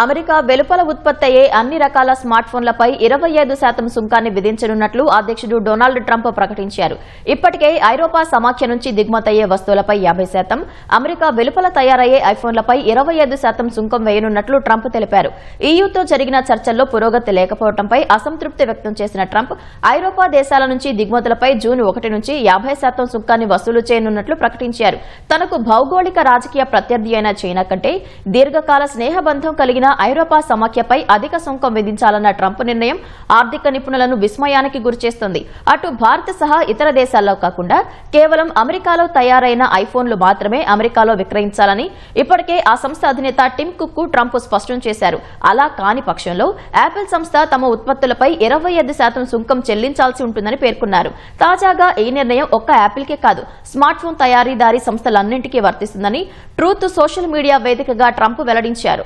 America వెలుపల ఉత్పత్తి అయ్యే అన్ని రకాల స్మార్ట్ ఫోన్లపై ఇరవై ఐదు శాతం సుంకాన్ని విధించనున్నట్లు అధ్యక్షుడు డొనాల్డ్ ట్రంప్ ప్రకటించారు. ఇప్పటికే ఐరోపా సమాఖ్య నుంచి దిగుమతయ్యే వస్తువులపై యాభై శాతం అమెరికా వెలుపల తయారయ్యే ఐఫోన్లపై ఇరవై ఐదు శాతం సుంకం వేయనున్నట్లు ట్రంప్ తెలిపారు. ఈయూతో జరిగిన చర్చల్లో పురోగతి లేకపోవడంపై అసంతృప్తి వ్యక్తం చేసిన ట్రంప్ ఐరోపా దేశాల నుంచి దిగుమతులపై జూన్ ఒకటి నుంచి యాభై శాతం సుంకాన్ని వసూలు చేయనున్నట్లు ప్రకటించారు. తనకు భౌగోళిక రాజకీయ ప్రత్యర్థి అయిన చైనా కంటే దీర్ఘకాల స్నేహబంధం కలిగిన ఐరోపా సమాఖ్యపై అధిక సుంకం విధించాలన్న ట్రంప్ నిర్ణయం ఆర్థిక నిపుణులను విస్మయానికి గురిచేస్తుంది. అటు భారత్ సహా ఇతర దేశాల్లో కాకుండా కేవలం అమెరికాలో తయారైన ఐఫోన్లు మాత్రమే అమెరికాలో విక్రయించాలని ఇప్పటికే ఆ సంస్థ అధినేత టిమ్ కుక్ ట్రంప్ స్పష్టం చేశారు. అలా కాని పక్షంలో యాపిల్ సంస్థ తమ ఉత్పత్తులపై ఇరవై ఐదు శాతం సుంకం చెల్లించాల్సి ఉంటుందని పేర్కొన్నారు. తాజాగా ఈ నిర్ణయం ఒక్క యాపిల్కే కాదు స్మార్ట్ ఫోన్ తయారీదారీ సంస్థలన్నింటికీ వర్తిస్తుందని ట్రూత్ సోషల్ మీడియా వేదికగా ట్రంప్ వెల్లడించారు.